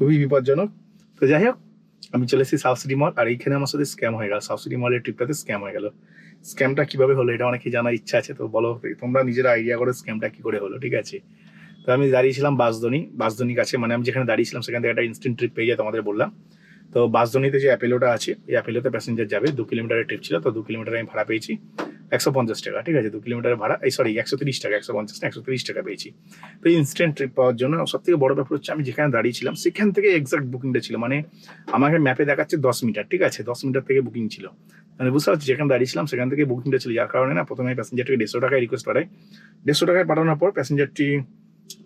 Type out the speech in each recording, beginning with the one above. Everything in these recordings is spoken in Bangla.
খুবই বিপজ্জনক। তো যাই হোক, আমি চলে এসেছি সিটি মল আর এইখানে আমার সাথে স্ক্যাম হয়ে গেল। সিটি মলের ট্রিপটাতে স্ক্যাম হয়ে গেল। স্ক্যামটা কীভাবে হলো এটা অনেকে জানার ইচ্ছা আছে, তো বলো, তোমরা নিজেরা আইডিয়া করো স্ক্যামটা কি করে হলো, ঠিক আছে? তো আমি দাঁড়িয়েছিলাম বাসদনি বাসদনি কাছে মানে আমি যেখানে দাঁড়িয়েছিলাম সেখান থেকে একটা ইনস্ট্যান্ট ট্রিপ পেয়ে যায় তোমাদের বললাম। তো বাসদনিতে যে অ্যাপেলোটা আছে এই অ্যাপেলোতে প্যাসেঞ্জার যাবে, দু কিলোমিটারের ট্রিপ ছিল, তো দু কিলোমিটার আমি ভাড়া পেয়েছি। একশো পঞ্চাশ টাকা ঠিক আছে? দু কিলোমিটার ভাড়া এই সরি একশো তিরিশ টাকা একশো পঞ্চাশ না একশো তিরিশ টাকা পেয়েছি। তো ইনস্ট্যান্ট ট্রিপ পাওয়ার জন্য সব থেকে বড় ব্যাপার হচ্ছে আমি যেখানে দাঁড়িয়েছিলাম সেখান থেকে এক্সাক্ট বুকিংটা ছিল। মানে আমাকে ম্যাপে দেখাচ্ছে দশ মিটার ঠিক আছে? দশ মিটার থেকে বুকিং ছিল। মানে বুঝতে পারছি যেখানে দাঁড়িয়েছিলাম সেখান থেকে বুকিংটা ছিল। যার কারণে না প্রথমে প্যাসেঞ্জারটিকে দেড়শো টাকায় রিকোয়েস্ট পাঠাই দেড়শো টাকায় পাঠানোর পর প্যাসেঞ্জারটি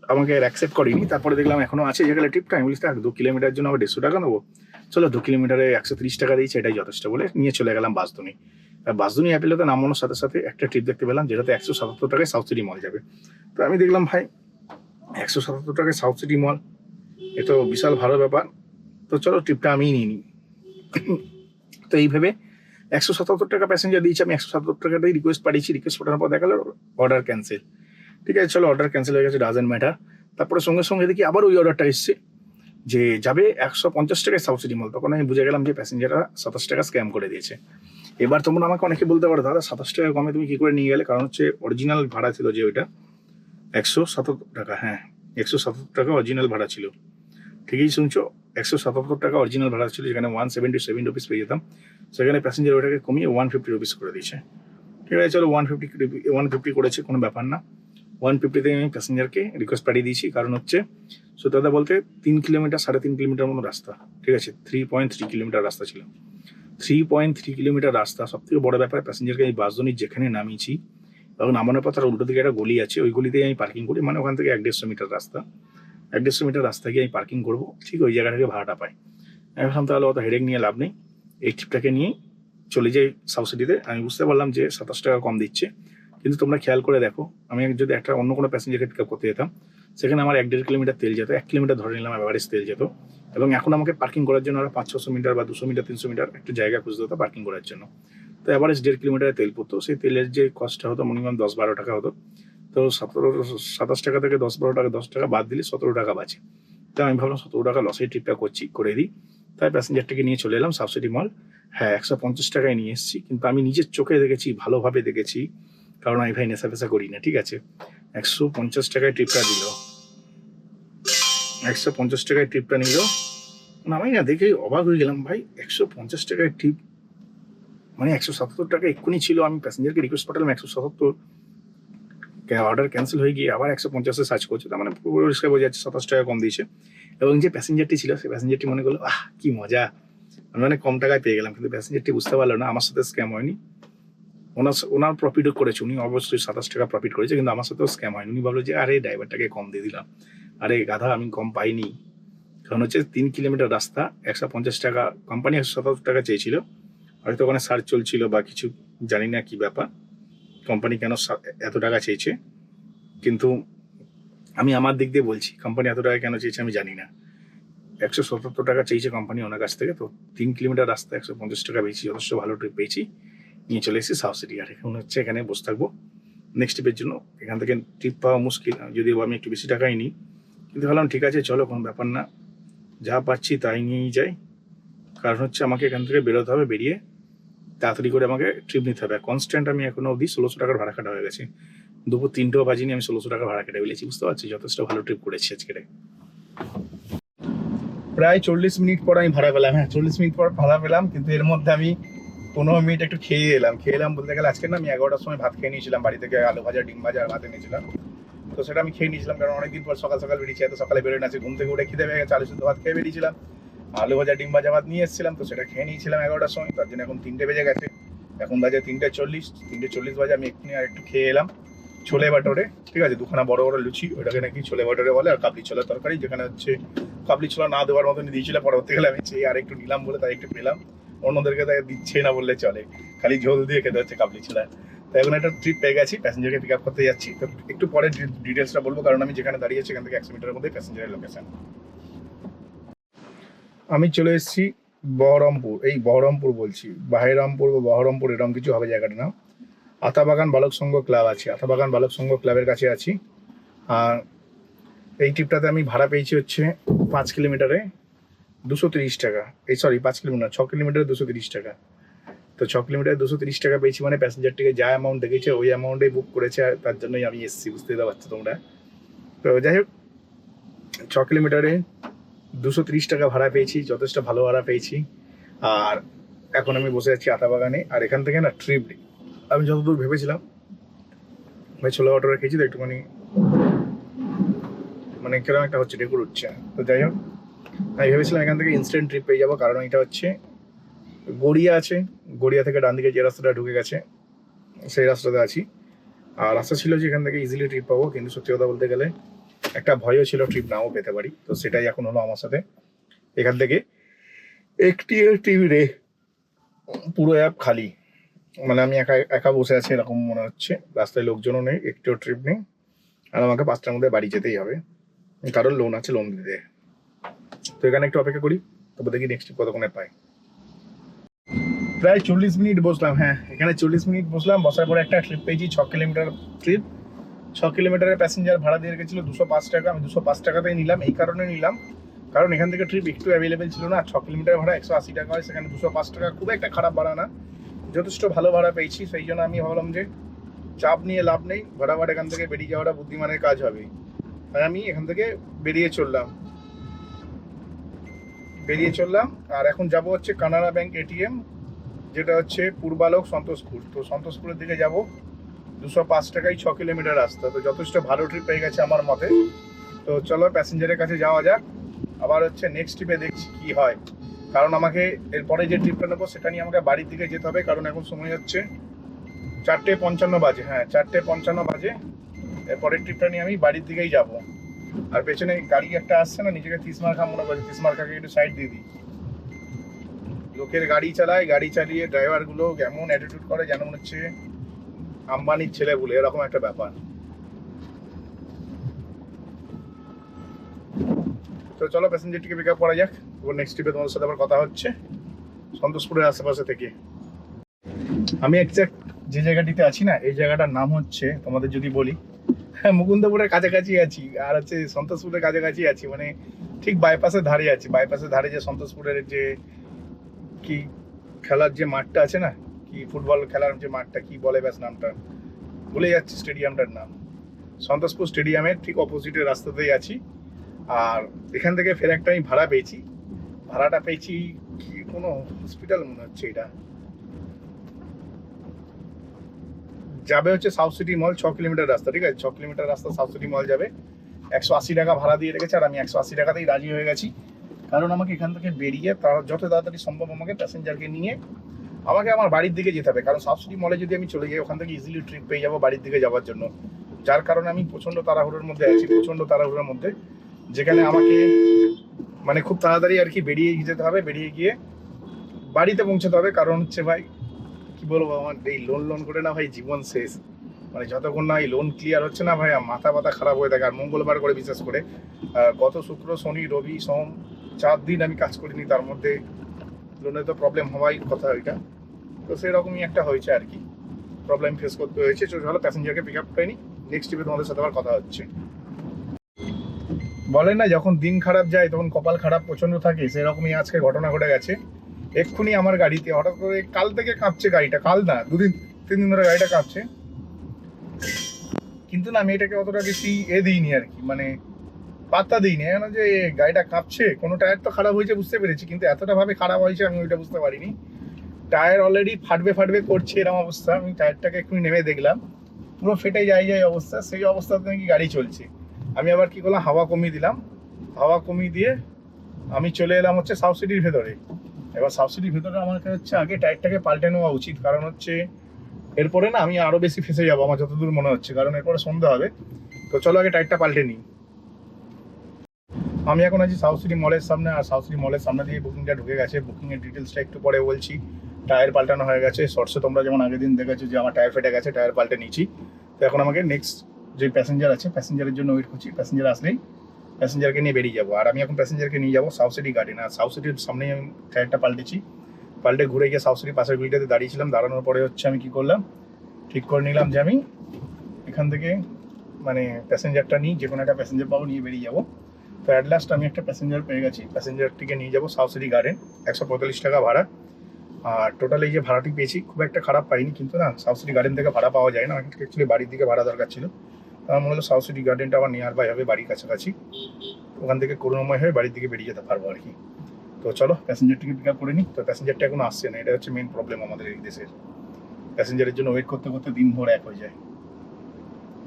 আমাকে অ্যাকসেপ্ট করেনি। তারপরে দেখলাম এখনও আছে। যেখানে ট্রিপটা আমি "থাক, দু কিলোমিটার জন্য আবার দেড়শো টাকা নেব। চলো দু কিলোমিটারে একশো তিরিশ টাকা দিয়েছে, এটাই যথেষ্ট বলে নিয়ে চলে গেলাম বাসদুনি আর বাসদুনি অ্যাপেলোতে নামানোর সাথে সাথে একটা ট্রিপ দেখতে পেলাম, যেটাতে একশো সাতাত্তর টাকায় সাউথ সিটি মল যাবে। তো আমি দেখলাম, ভাই, একশো সাতাত্তর টাকায় সাউথ সিটি মল এ তো বিশাল ভালো ব্যাপার। তো চলো ট্রিপটা আমিই নিয়ে নিই। তো এই ভেবে একশো সাতাত্তর টাকা প্যাসেঞ্জার দিয়েছি, আমি একশো সাতাত্তর টাকাটাই রিকোয়েস্ট পাঠিয়েছি রিকোয়েস্ট পাঠানোর পর দেখাল অর্ডার ক্যান্সেল ঠিক আছে, চলো অর্ডার ক্যান্সেল হয়ে গেছে ডাজেন্ট ম্যাটার তারপরে সঙ্গে সঙ্গে দেখি আবার ওই অর্ডারটা এসছে। যে যাবে একশো পঞ্চাশ টাকায় সিটি মল তখন আমি বুঝে গেলাম যে প্যাসেঞ্জাররা সাতাশ টাকা স্ক্যাম করে দিয়েছে। এবার তোমরা আমাকে অনেকে বলতে পারো, দাদা, সাতাশ টাকা কমে তুমি কি করে নিয়ে গেলে? কারণ হচ্ছে অরিজিনাল ভাড়া ছিল যে ওইটা, একশো সাতাত্তর টাকা হ্যাঁ একশো সাতাত্তর টাকা অরিজিনাল ভাড়া ছিল। ঠিকই শুনছো, একশো সাতাত্তর টাকা অরিজিনাল ভাড়া ছিল, যেখানে ওয়ান সেভেন্টি সেভেন রুপিস পেয়ে যেতাম। সেখানে প্যাসেঞ্জার ওইটাকে কমিয়ে ওয়ান ফিফটি রুপিস করে দিয়েছে। ঠিক আছে, চলো ওয়ান ফিফটি ওয়ান ফিফটি করেছে, কোনো ব্যাপার না। ওয়ান ফিফটিতে আমি প্যাসেঞ্জারকে রিকোয়েস্ট পাঠিয়ে দিয়েছি। কারণ হচ্ছে সো দাদা বলতে তিন কিলোমিটার, সাড়ে তিন কিলোমিটার মতো রাস্তা। ঠিক আছে? থ্রি পয়েন্ট থ্রি কিলোমিটার রাস্তা ছিল। থ্রি পয়েন্ট থ্রি কিলোমিটার রাস্তা সব থেকে বড় ব্যাপার প্যাসেঞ্জারকে আমি বাসজনির যেখানে নামিয়েছি, এবং নামানোর পর তার উল্টো দিকে একটা গলি আছে, ওই গলিতেই আমি পার্কিং করি মানে ওখান থেকে এক দেড়শো মিটার রাস্তা। এক দেড়শো মিটার রাস্তা গিয়ে আমি পার্কিং করব, ঠিক ওই জায়গা থেকে ভাড়াটা পাই। ভাবলাম তাহলে অত হেডেক নিয়ে লাভ নেই। এই ট্রিপটাকে নিয়ে চলে যাই সাউথ সিটিতে আমি বুঝতে পারলাম যে সাতাশ টাকা কম দিচ্ছে। কিন্তু তোমরা খেয়াল করে দেখো, আমি যদি একটা অন্য কোনো প্যাসেঞ্জারকে পিক আপ করতে যেতাম, সেখানে আমার এক দেড় কিলোমিটার তেল যেত, এক কিলোমিটার ধরে নিলাম অ্যাভারেজ তেল যেত। এবং এখন আমাকে পার্কিং করার জন্য আরও পাঁচ ছশো মিটার বা দুশো মিটার, তিনশো মিটার একটু জায়গা খুঁজতে হতো পার্কিং করার জন্য। তো অ্যাভারেজ দেড় কিলোমিটারে তেল পড়তো, সেই তেলের যে কস্টটা হতো মিনিমাম দশ বারো টাকা হতো। তো সতেরো, সাতাশ টাকা থেকে দশ বারো টাকা, দশ টাকা বাদ দিলে সতেরো টাকা বাঁচে। তো আমি ভাবলাম সতেরো টাকা লসের ট্রিপটা করছি, করে দিই। তাই প্যাসেঞ্জারটাকে নিয়ে চলে এলাম সাবসিডি মল হ্যাঁ একশো পঞ্চাশ টাকায় নিয়ে এসেছি, কিন্তু আমি নিজের চোখে দেখেছি, ভালোভাবে দেখেছি কারণ আমি ভাই নেশা ফেসা করি না ঠিক আছে? একশো পঞ্চাশ টাকায় ট্রিপটা দিল। একশো পঞ্চাশ টাকায় ট্রিপটা নিল। আমি না দেখে অবাক হয়ে গেলাম, ভাই, একশো পঞ্চাশ টাকায় ট্রিপ মানে একশো সাতাত্তর টাকা এক্ষুনি ছিল, আমি প্যাসেঞ্জারকে রিকোয়েস্ট পাঠালাম একশো সাতাত্তর অর্ডার ক্যান্সেল হয়ে গিয়ে আবার একশো পঞ্চাশে সার্চ করছে, তার মানে পরিষ্কার বোঝা যাচ্ছে সাতাশ টাকা কম দিয়েছে। এবং যে প্যাসেঞ্জারটি ছিল সেই প্যাসেঞ্জারটি মনে করল, আহ, কি মজা। আমি মানে কম টাকায় পেয়ে গেলাম, কিন্তু প্যাসেঞ্জারটি বুঝতে পারল না, আমার সাথে স্ক্যাম হয়নি। ওনার ওনার প্রফিটও করেছে। উনি অবশ্যই সাতাশ টাকা প্রফিট করেছে, কিন্তু আমার সাথেও স্ক্যাম হয়নি। উনি ভাবলো যে, আরে ড্রাইভারটাকে কম দিয়ে দিলাম। আরে, গাধা, আমি কম পাইনি। কারণ হচ্ছে তিন কিলোমিটার রাস্তা, একশো পঞ্চাশ টাকা কোম্পানি একশো সাতাত্তর টাকা চেয়েছিল। হয়তো ওখানে সার্চ চলছিল বা কিছু, জানি না কি ব্যাপার। কোম্পানি কেন এত টাকা চেয়েছে? কিন্তু আমি আমার দিক দিয়ে বলছি কোম্পানি এত টাকা কেন চেয়েছে আমি জানি না। একশো সত্তর টাকা চেয়েছে কোম্পানি ওনার কাছ থেকে, তো তিন কিলোমিটার রাস্তা একশো পঞ্চাশ টাকা পেয়েছি যথেষ্ট ভালো ট্রিপ পেয়েছি। নিয়ে চলে এসেছি সাউথ সিটি আর এখন হচ্ছে এখানে বসে থাকব। নেক্সট ট্রিপের জন্য এখান থেকে ট্রিপ পাওয়া মুশকিল। যদিও আমি একটু বেশি টাকাই নিই। কিন্তু ভাবলাম ঠিক আছে, চলো কোনো ব্যাপার না। যা পাচ্ছি তাই নিয়েই যাই। কারণ হচ্ছে আমাকে এখান থেকে বেরোতে হবে, বেরিয়ে তাড়াতাড়ি করে আমাকে ট্রিপ নিতে হবে। কনস্ট্যান্ট আমি এখনও অবধি ষোলোশো টাকার ভাড়া কাটা হয়ে গেছে। দুপুর তিনটেও বাজিনি, আমি ষোলোশো টাকা ভাড়া কেটে ফেলেছি, বুঝতে পারছি? যথেষ্ট ভালো ট্রিপ করেছি আজকে প্রায় চল্লিশ মিনিট পর আমি ভাড়া পেলাম। হ্যাঁ চল্লিশ মিনিট পর ভাড়া পেলাম, কিন্তু এর মধ্যে আমি পনেরো মিনিট একটু খেয়ে এলাম। খেয়ে এলাম বলতে গেলে আজকে না আমি এগারোটার সময় ভাত খেয়ে নিয়েছিলাম, বাড়ি থেকে আলু ভাজা, ডিম ভাজা ভাত এনেছিলাম তো সেটা আমি খেয়ে নিয়েছিলাম কারণ অনেকদিন পর সকাল সকাল বেরিয়েছি, এত সকালে বেরোয় না ঘুম থেকে উঠে খিদে পেয়ে গেছে, আলু শুদ্ধ ভাত খেয়ে বেরিয়েছিলাম। আলু ভাজা, ডিম ভাজা, ভাত নিয়ে এসেছিলাম, তো সেটা খেয়ে নিয়েছিলাম এগারোটার সময়। তার জন্য এখন তিনটে বেজে গেছে। এখন বাজে তিনটে চল্লিশ তিনটে চল্লিশ বাজে, আমি এক্ষুনি আর একটু খেয়ে এলাম। ছোলে বাটোরে ঠিক আছে, দুখানা বড় বড় লুচি, ওটাকে নাকি ছোলে বাটোরে বলে, আর কাবলি ছোলার তরকারি, যেখানে হচ্ছে কাবলি ছোলা না দেওয়ার মতন দিয়েছিল, পরবর্তীকালে আমি চেয়ে আর একটু নিলাম বলে তাই একটু পেলাম। অন্যদেরকে তাই দিচ্ছে না বললে চলে। খালি ঝোল দিয়ে খেতে হচ্ছে কাবলি ছোলা। তো এখন একটা ট্রিপ পেয়ে গেছি প্যাসেঞ্জারকে পিক আপ করতে যাচ্ছি। তো একটু পরে ডিটেলসটা বলব, কারণ আমি যেখানে দাঁড়িয়ে এখান থেকে একশো মিটারের মধ্যে প্যাসেঞ্জারের লোকেশন আমি চলে এসেছি বহরমপুর। এই বহরমপুর বলছি। বাহেরামপুর বা বহরমপুর, এরকম কিছু হবে জায়গাটার নাম। আতাবাগান বালক সংঘ ক্লাব আছে। আতাবাগান বালক সংঘ ক্লাবের কাছে আছি। আর এই ট্রিপটাতে আমি ভাড়া পেয়েছি হচ্ছে পাঁচ কিলোমিটারে। দুশো তিরিশ টাকা। এই সরি পাঁচ কিলোমিটার ছ কিলোমিটার দুশো তিরিশ টাকা। তো ছ কিলোমিটার দুশো তিরিশ টাকা পেয়েছি মানে প্যাসেঞ্জারটিকে যা অ্যামাউন্ট দেখেছে, ওই অ্যামাউন্টে বুক করেছে আর তার জন্যই আমি এসেছি, বুঝতে পারছ তোমরা। তো যাই হোক, ছ কিলোমিটারে দুশো তিরিশ টাকা ভাড়া পেয়েছি, যথেষ্ট ভালো ভাড়া পেয়েছি। আর এখন আমি বসে আছি আতা বাগানে আর এখান থেকে না ট্রিপ আমি যতদূর ভেবেছিলাম, ভাই ছোলা অটোটা খেয়েছি তো একটুখানি মানে কীরকম একটা হচ্ছে ডেকুর উঠছে। তো যাই হোক আমি ভেবেছিলাম এখান থেকে ইনস্ট্যান্ট ট্রিপ পেয়ে যাব। কারণ এটা হচ্ছে গড়িয়া আছে। গড়িয়া থেকে ডান দিকে যে রাস্তাটা ঢুকে গেছে, সেই রাস্তাতে আছি। আর আশা ছিল যে এখান থেকে ইজিলি ট্রিপ পাবো। কিন্তু সত্যি কথা বলতে গেলে একটা ভয়ও ছিল ট্রিপ নাও পেতে পারি। তো সেটাই এখন হলো আমার সাথে। এখান থেকে একটি টিভি রে, পুরো অ্যাপ খালি। মানে আমি একা একা বসে আছি এরকম মনে হচ্ছে। রাস্তায় লোকজনও নেই, একটিও ট্রিপ নেই। আর আমাকে পাঁচটার মধ্যে বাড়ি যেতেই হবে। কারণ লোন আছে লোন দিতে। তো এখানে একটু অপেক্ষা করি তবে দেখি নেক্সট কতক্ষণে পাই। প্রায় চল্লিশ মিনিট বসলাম হ্যাঁ এখানে চল্লিশ মিনিট বসলাম, বসার পরে একটা ট্রিপ পেয়েছি, ছ কিলোমিটার ট্রিপ ছ কিলোমিটারের প্যাসেঞ্জার ভাড়া দিয়ে রেখেছিল দুশো পাঁচ টাকা, আমি দুশো পাঁচ টাকাতেই নিলাম, এই কারণে নিলাম। কারণ এখান থেকে ট্রিপ একটু অ্যাভেলেবেল ছিল না, ছ কিলোমিটার ভাড়া একশো আশি টাকা হয়, সেখানে দুশো পাঁচ টাকা খুব একটা খারাপ ভাড়া না। যথেষ্ট ভালো ভাড়া পেয়েছি, সেই জন্য আমি ভাবলাম যে চাপ নিয়ে লাভ নেই, ভাড়া ভাড়া এখান থেকে বেরিয়ে যাওয়াটা বুদ্ধিমানের কাজ হবে। তাই আমি এখান থেকে বেরিয়ে চললাম। বেরিয়ে চললাম। আর এখন যাব হচ্ছে কানাড়া ব্যাংক এটিএম, যেটা হচ্ছে পূর্বালোক সন্তোষপুর তো সন্তোষপুরের দিকে যাব। দুশো পাঁচ টাকায় ছ কিলোমিটার রাস্তা। তো যথেষ্ট ভালো ট্রিপ পেয়ে গেছে আমার মতে। তো চলো প্যাসেঞ্জারের কাছে যাওয়া যাক। আবার হচ্ছে নেক্সট ট্রিপে দেখছি কি হয়। কারণ আমাকে এরপরে যে ট্রিপটা নেব, সেটা নিয়ে আমাকে বাড়ির দিকে যেতে হবে। কারণ এখন সময় হচ্ছে চারটে পঞ্চান্ন বাজে। হ্যাঁ চারটে পঞ্চান্ন বাজে। এরপরের ট্রিপটা নিয়ে আমি বাড়ির দিকেই যাব। আর পেছনে গাড়ি একটা আসছে না, নিজেকে তিসমার খা মনে করছে তিসমার খাকে একটু সাইড দিয়ে দিই। লোকের গাড়ি চালায়, গাড়ি চালিয়ে ড্রাইভারগুলো এমন অ্যাটিটিউড করে যেন মনে হচ্ছে আম্বানির ছেলে বলে, এরকম একটা ব্যাপার। তো চলো প্যাসেঞ্জারটিকে পিক আপ করা যাক, এবার নেক্সট ট্রিপে তোমাদের সাথে আবার কথা হচ্ছে, সন্তোষপুরের আশেপাশে থেকে। আমি একজ্যাক্ট যে জায়গাটিতে আছি না, এই জায়গাটার নাম হচ্ছে, তোমাদের যদি বলি মুকুন্দপুরের কাছাকাছি আছি, আর হচ্ছে সন্তোষপুরের কাছাকাছি আছি মানে ঠিক বাইপাসের ধারে আছি। বাইপাসের ধারে যে সন্তোষপুরের যে কি খেলার যে মাঠটা আছে না, কি ফুটবল খেলার যে মাঠটা, কি বলে ব্যাস নামটা, ভুলে যাচ্ছি স্টেডিয়ামটার নাম। সন্তোষপুর স্টেডিয়ামের ঠিক অপোজিটের রাস্তাতেই আছি, আর এখান থেকে ফের একটা আমি ভাড়া পেয়েছি। ভাড়াটা পেয়েছি কি কোনো হসপিটাল মনে হচ্ছে এটা? যাবে হচ্ছে সাউথ সিটি মল ছ কিলোমিটার রাস্তা, ঠিক আছে? ছ কিলোমিটার রাস্তা সাউথ সিটি মল যাবে। একশো আশি টাকা ভাড়া দিয়ে রেখেছে, আর আমি একশো আশি টাকাতেই রাজি হয়ে গেছি। কারণ আমাকে এখান থেকে বেরিয়ে তার যত তাড়াতাড়ি সম্ভব আমাকে প্যাসেঞ্জারকে নিয়ে আমাকে আমার বাড়ির দিকে যেতে হবে। কারণ সিটি মলে যদি আমি চলে যাই, ওখান থেকে ইজিলি ট্রিপ পেয়ে যাব বাড়ির দিকে যাওয়ার জন্য। যার কারণে আমি প্রচণ্ড তাড়াহুড়োর মধ্যে আছি, প্রচণ্ড তাড়াহুড়োর মধ্যে। যেখানে আমাকে মানে খুব তাড়াতাড়ি আর কি বেরিয়ে যেতে হবে, বেরিয়ে গিয়ে বাড়িতে পৌঁছাতে হবে। কারণ হচ্ছে ভাই কি বলব, আমার এই লোন লোন করে না ভাই জীবন শেষ। মানে যতক্ষণ না এই লোন ক্লিয়ার হচ্ছে না ভাই মাথা ব্যথা খারাপ হয়ে থাকে। আর মঙ্গলবার করে বিশেষ করে গত শুক্র, শনি, রবি, সোম, চার দিন আমি কাজ করিনি, তার মধ্যে লোনের তো প্রবলেম হওয়াই কথা এটা তো সেরকমই একটা হয়েছে আর কি। প্রবলেম ফেস করতে হয়েছে। চলো প্যাসেঞ্জারকে পিক আপ করে নেক্সট ট্রিপে তোমাদের সাথে আবার কথা হচ্ছে। বলে না, যখন দিন খারাপ যায়, তখন কপাল খারাপ প্রচণ্ড থাকে। সেরকমই আজকে ঘটনা ঘটে গেছে। এক্ষুনি আমার গাড়িতে, হঠাৎ করে কাল থেকে কাঁপছে গাড়িটা, কাল না, দুদিন, তিন দিন ধরে গাড়িটা কাঁপছে। কিন্তু না, আমি এটাকে অতটা বেশি এ দিইনি আর কি মানে পাত্তা দিইনি। কেন যে গাড়িটা কাঁপছে, কোনো টায়ার তো খারাপ হয়েছে বুঝতে পেরেছি, কিন্তু এতটা ভাবে খারাপ হয়েছে আমি ওইটা বুঝতে পারিনি। টায়ার অলরেডি ফাটবে ফাটবে, করছে এরকম অবস্থা। আমি টায়ারটাকে একটু নেমে দেখলাম। পুরো ফেটে যায় যাই অবস্থা, সেই অবস্থাতে নাকি গাড়ি চলছে। আমি আবার কি করলাম, হাওয়া কমিয়ে দিলাম। হাওয়া কমিয়ে দিয়ে আমি চলে এলাম হচ্ছে সাউথ সিটির ভেতরে। এবার সাউথ সিটির ভেতরে আমার কাছে হচ্ছে আগে টায়ারটাকে পাল্টে নেওয়া উচিত। কারণ হচ্ছে এরপরে না আমি আরও বেশি ফেসে যাব, আমার যতদূর মনে হচ্ছে। কারণ এরপরে সন্ধ্যা হবে। তো চলো আগে টায়ারটা পাল্টে নিই। আমি এখন আছি সাউথ সিটি মলের সামনে, আর সাউথ সিটি মলের সামনে দিয়ে বুকিংটা ঢুকে গেছে। বুকিং এর ডিটেলসটা একটু পরে বলছি। টায়ার পাল্টানো হয়ে গেছে। শর্টসে তোমরা যেমন আগের দিন দেখেছ যে আমার টায়ার ফেটে গেছে টায়ার পাল্টে নিয়েছি। তো এখন আমাকে নেক্সট যে প্যাসেঞ্জার আছে প্যাসেঞ্জারের জন্য ওয়েট করছি। প্যাসেঞ্জার আসলেই প্যাসেঞ্জারকে নিয়ে বেরিয়ে যাব। আর আমি এখন প্যাসেঞ্জারকে নিয়ে যাব সাউথ সিটি গার্ডেন আর সাউথ সিটির সামনেই আমি টায়ারটা পাল্টেছি। পাল্টে ঘুরে গিয়ে সাউথ সিটির পাশের বিলটাতে দাঁড়িয়েছিলাম। দাঁড়ানোর পরে হচ্ছে আমি কি করলাম? ঠিক করে নিলাম যে আমি এখান থেকে মানে প্যাসেঞ্জারটা নিই যে কোনো একটা প্যাসেঞ্জার পাবো নিয়ে বেরিয়ে যাব। তো অ্যাট লাস্ট আমি একটা প্যাসেঞ্জার পেয়ে গেছি। প্যাসেঞ্জারটিকে নিয়ে যাব সাউথ সিটি গার্ডেন একশো পঁয়তাল্লিশ টাকা ভাড়া। আর টোটাল এই যে ভাড়াটি পেয়েছি, খুব একটা খারাপ পাইনি। কিন্তু না সাউথ সিটি গার্ডেন থেকে ভাড়া পাওয়া যায় না। অ্যাকচুয়ালি বাড়ির দিকে ভাড়া দরকার ছিল। আমার মনে হলো সাউথ সিটি গার্ডেনটা আমার নিয়ার বাই হবে বাড়ির কাছাকাছি। ওখান থেকে করুণাময় হয়ে বাড়ির দিকে বেরিয়ে যেতে পারব আর কি। তো চলো প্যাসেঞ্জারটিকে পিক আপ করে নিই। তো প্যাসেঞ্জারটা এখন আসছে না, এটা হচ্ছে মেন প্রবলেম আমাদের এই দেশের। প্যাসেঞ্জারের জন্য ওয়েট করতে করতে দিন ভোর এক হয়ে যায়।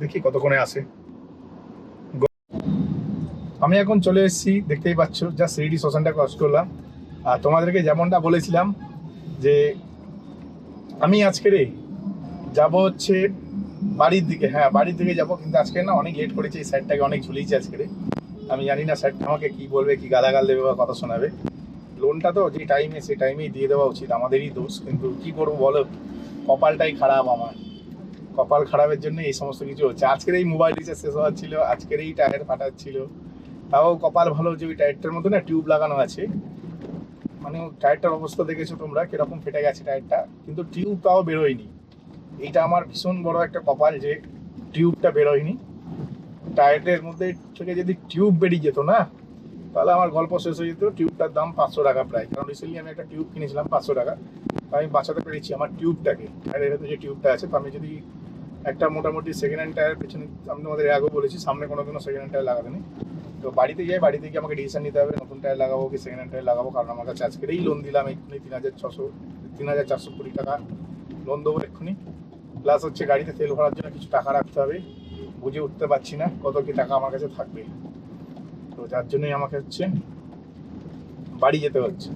দেখি কতক্ষণে আসে। আমি এখন চলে এসেছি, দেখতেই পাচ্ছ যা সিডি শ্মশানটা ক্রস করলাম। আর তোমাদেরকে যেমনটা বলেছিলাম যে আমি আজকে রে যাব হচ্ছে বাড়ির দিকে হ্যাঁ বাড়ির দিকে যাব, কিন্তু আজকে না অনেক লেট করেছে, এই সাইডটাকে অনেক ঝুলিয়েছি আজকে। আমি জানি না স্যারটা আমাকে কি বলবে, কি গালাগাল দেবে বা কথা শোনাবে। লোনটা তো যে টাইমে সেই টাইমেই দিয়ে দেওয়া উচিত, আমাদেরই দোষ, কিন্তু কি করব বলো? কপালটাই খারাপ আমার। কপাল খারাপের জন্য এই সমস্ত কিছু হচ্ছে। আজকের এই মোবাইল রিচার্জ শেষ হওয়ার ছিল, আজকের এই টায়ার ফাটাচ্ছিল তাও কপাল ভালো যে ওই টায়ারটার মধ্যে না টিউব লাগানো আছে। মানে টায়ারটার অবস্থা দেখেছ তোমরা, কীরকম ফেটে গেছে টায়ারটা কিন্তু টিউব তাও বেরোয়নি। এইটা আমার ভীষণ বড় একটা কপাল যে টিউবটা বেরোয়নি। টায়ারের মধ্যে থেকে যদি টিউব বেরিয়ে যেত না, তাহলে আমার গল্প শেষ হয়ে যেত। টিউবটার দাম পাঁচশো টাকা প্রায়। কারণ রিসেন্টলি আমি একটা টিউব কিনেছিলাম পাঁচশো টাকা। আমি বাঁচাতে পেরেছি আমার টিউবটাকে। টায়ারের ভেতরে যে টিউবটা আছে, তো আমি যদি একটা মোটামুটি সেকেন্ড হ্যান্ড টায়ার পেছনে, আমি তোমাদের আগেও বলেছি, সামনে কোনো কোনো সেকেন্ড হ্যান্ড টায়ার নেই তো বাড়িতে যাই, বাড়িতে গিয়ে আমাকে ডিসিশন নিতে হবে, নতুন টায়ার লাগাবো কি সেকেন্ড হ্যান্ড টায়ার লাগাবো? কারণ আমার কাছে আজকেরই লোন দিলাম, এক্ষুনি তিন হাজার ছশো, তিন হাজার চারশো কুড়ি টাকা। লোন দেবো এক্ষুনি। প্লাস হচ্ছে গাড়িতে তেল ভরার জন্য কিছু টাকা রাখতে হবে। বুঝে উঠতে পারছি না কত কি টাকা আমার কাছে থাকবে। তো যার জন্যই আমাকে হচ্ছে বাড়ি যেতে হচ্ছে।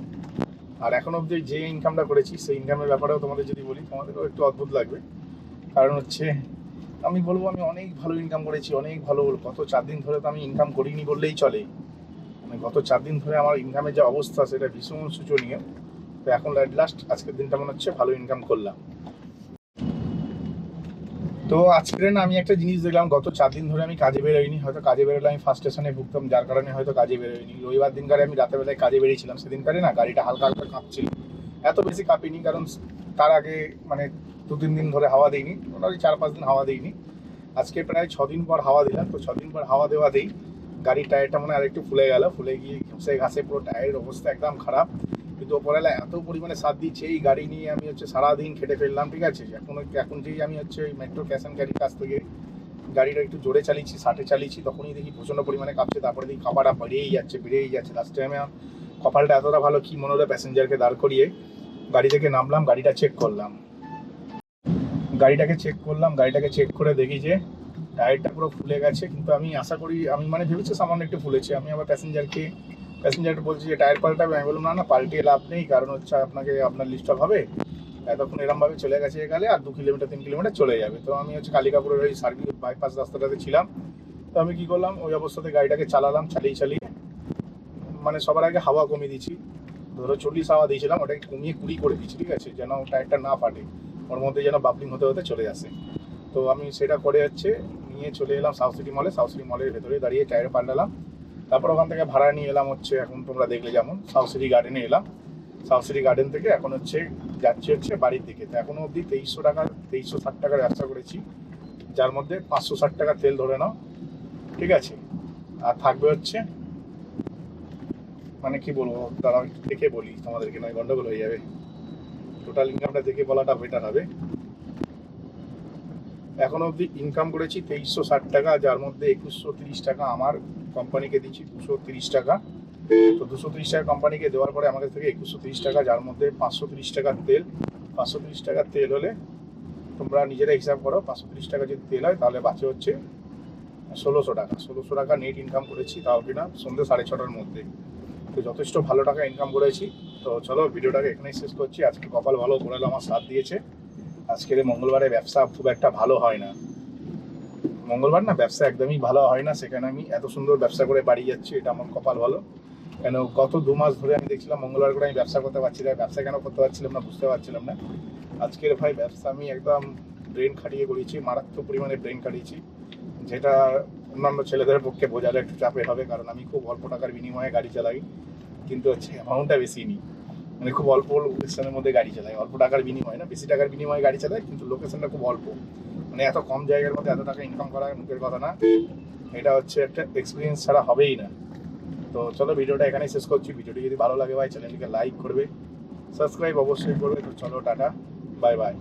আর এখন অবধি যে ইনকামটা করেছি, সেই ইনকামের ব্যাপারেও তোমাদের যদি বলি, তোমাদেরও একটু অদ্ভুত লাগবে। কারণ হচ্ছে আমি বলব, আমি অনেক ভালো ইনকাম করেছি, অনেক ভালো। গত চার দিন ধরে তো আমি ইনকাম করিনি বললেই চলে। মানে গত চার দিন ধরে আমার ইনকামের যে অবস্থা, সেটা ভীষণ শোচনীয়। তো এখন লাস্ট আজকের দিনটা মনে হচ্ছে ভালো ইনকাম করলাম। তো আজকে না আমি একটা জিনিস দেখলাম, গত চার দিন ধরে আমি কাজে বেরোইনি, হয়তো কাজে বেরোলে আমি ফার্স্ট স্টেশনে ভুগতাম, যার কারণে হয়তো কাজে বেরোইনি। রবিবার দিনকারে আমি রাতের বেলায় কাজে বেরিয়েছিলাম সেদিনকারে না গাড়িটা হালকা হালকা কাঁপছিল। এত বেশি কাঁপিনি, কারণ তার আগে মানে দু তিন দিন ধরে হাওয়া দিইনি, মোটামুটি চার পাঁচ দিন হাওয়া দিইনি। আজকে প্রায় ছদিন পর হাওয়া দিলাম, তো ছদিন পর হাওয়া দেওয়া দিই, গাড়ির টায়ারটা মনে হয় আরেকটু ফুলে গেল, ফুলে গিয়ে ঘাসে পুরো টায়ারের অবস্থা একদম খারাপ। কিন্তু ওপরবেলা এত পরিমাণে সাথ দিচ্ছে, এই গাড়ি নিয়ে আমি হচ্ছে সারাদিন খেটে ফেললাম, ঠিক আছে? এখন এখন যেই আমি হচ্ছে ওই মেট্রো ক্যাশ অ্যান্ড ক্যারির কাছ থেকে গাড়িটা একটু জোরে চালিয়েছি ষাটে চালিয়েছি, তখনই দেখি প্রচণ্ড পরিমাণে কাঁপছে, তারপরে দেখি কাপাটা বেড়েই যাচ্ছে বেড়েই যাচ্ছে। লাস্ট টাইমে কপালটা এতটা ভালো, কি মনে হলো প্যাসেঞ্জারকে দাঁড় করিয়ে গাড়ি থেকে নামলাম, গাড়িটা চেক করলাম। গাড়িটাকে চেক করলাম, গাড়িটাকে চেক করে দেখি যে টায়ারটা পুরো ফুলে গেছে, কিন্তু আমি আশা করি, আমি মানে ভেবেছি সামান্য একটু ফুলেছে, আমি আবার প্যাসেঞ্জারকে প্যাসেঞ্জারটা বলছি যে টায়ার পাল্টাবে। আমি বললাম, না না, পাল্টিয়ে লাভ নেই। কারণ হচ্ছে আপনাকে আপনার লিস্টটা হবে। এতক্ষণ এরমভাবে চলে গেছে গেলে আর দু কিলোমিটার, তিন কিলোমিটার চলে যাবে। তো আমি হচ্ছে কালিকাপুরের ওই সার্ভিস বাইপাস রাস্তাটাতে ছিলাম। তো আমি কি করলাম, ওই অবস্থাতে গাড়িটাকে চালালাম, চালিয়ে চালিয়ে। মানে সবার আগে হাওয়া কমিয়ে দিয়েছি। ধরো চল্লিশ হাওয়া দিয়েছিলাম, ওটাকে কমিয়ে কুড়ি করে দিয়েছি, ঠিক আছে? যেন টায়ারটা না ফাটে। ওর মধ্যে যেন বাবলিং হতে হতে চলে আসে। তো আমি সেটা করে হচ্ছে, নিয়ে চলে এলাম সাউথ সিটি মলে সাউথ সিটি মলের ভেতরে দাঁড়িয়ে টায়ার পাল্টালাম। তারপর ওখান থেকে ভাড়া নিয়ে এলাম হচ্ছে, এখন তোমরা দেখলে যেমন সাউথ সিটি গার্ডেনে এলাম। সাউথ সিটি গার্ডেন থেকে এখন হচ্ছে যাচ্ছি হচ্ছে বাড়ির দিকে। তো এখনও অবধি তেইশশো টাকা তেইশশো ষাট টাকার ব্যবসা করেছি। যার মধ্যে পাঁচশো ষাট টাকা তেল ধরে নাও। ঠিক আছে? আর থাকবে হচ্ছে মানে কি বলব একটু দেখে বলি, তোমাদেরকে নয়, গন্ডগোল হয়ে যাবে। টোটাল ইনকামটা দেখে বলাটা বেটার হবে। এখন অবধি ইনকাম করেছি তেইশশো ষাট টাকা, যার মধ্যে একুশশো তিরিশ টাকা আমার কোম্পানিকে দিচ্ছি দুশো তিরিশ টাকা। তো দুশো তিরিশ টাকা কোম্পানিকে দেওয়ার পরে আমাদের থেকে একুশশো তিরিশ টাকা, যার মধ্যে পাঁচশো তিরিশ টাকার তেল। পাঁচশো তিরিশ টাকার তেল হলে তোমরা নিজেরা হিসাব করো, পাঁচশো তিরিশ টাকা যদি তেল হয় তাহলে বাঁচে হচ্ছে ষোলোশো টাকা। ষোলোশো টাকা নেট ইনকাম করেছি তাও কিনা সন্ধ্যে সাড়ে ছটার মধ্যে। তো যথেষ্ট ভালো টাকা ইনকাম করেছি। তো চলো ভিডিওটাকে এখানেই শেষ করছি। আজকে কপাল ভালো ঘোরালো আমার সাথ দিয়েছে। আজকের মঙ্গলবারে ব্যবসা খুব একটা ভালো হয় না। মঙ্গলবার না ব্যবসা একদমই ভালো হয় না, সেখানে আমি এত সুন্দর ব্যবসা করে বাড়ি যাচ্ছি, এটা আমার কপাল ভালো। কেন গত দু মাস ধরে আমি দেখছিলাম মঙ্গলবার করে আমি ব্যবসা করতে পারছি না, ব্যবসা কেন করতে পারছিলাম না, বুঝতে পারছিলাম না। আজকের ভাই ব্যবসা আমি একদম ব্রেন খাটিয়ে করেছি, মারাত্মক পরিমাণে ব্রেন খাটিয়েছি, যেটা অন্যান্য ছেলেদের পক্ষে বোঝালে একটু চাপের হবে, কারণ আমি খুব অল্প টাকার বিনিময়ে গাড়ি চালাই, কিন্তু হচ্ছে অ্যামাউন্টটা বেশি নিই। মানে খুব অল্প লোকেশনের মধ্যে গাড়ি চালাই, অল্প টাকার বিনিময়ে না, বেশি টাকার বিনিময়ে গাড়ি চালাই, কিন্তু লোকেশনটা খুব অল্প। মানে এত কম জায়গার মধ্যে এত টাকা ইনকাম করা মুখের কথা না। এটা হচ্ছে একটা এক্সপিরিয়েন্স ছাড়া হবেই না। তো চলো ভিডিওটা এখানেই শেষ করছি। ভিডিওটি যদি ভালো লাগে ভাই চ্যানেলটিকে লাইক করবে। সাবস্ক্রাইব অবশ্যই করবে। তো চলো টাটা। Bye bye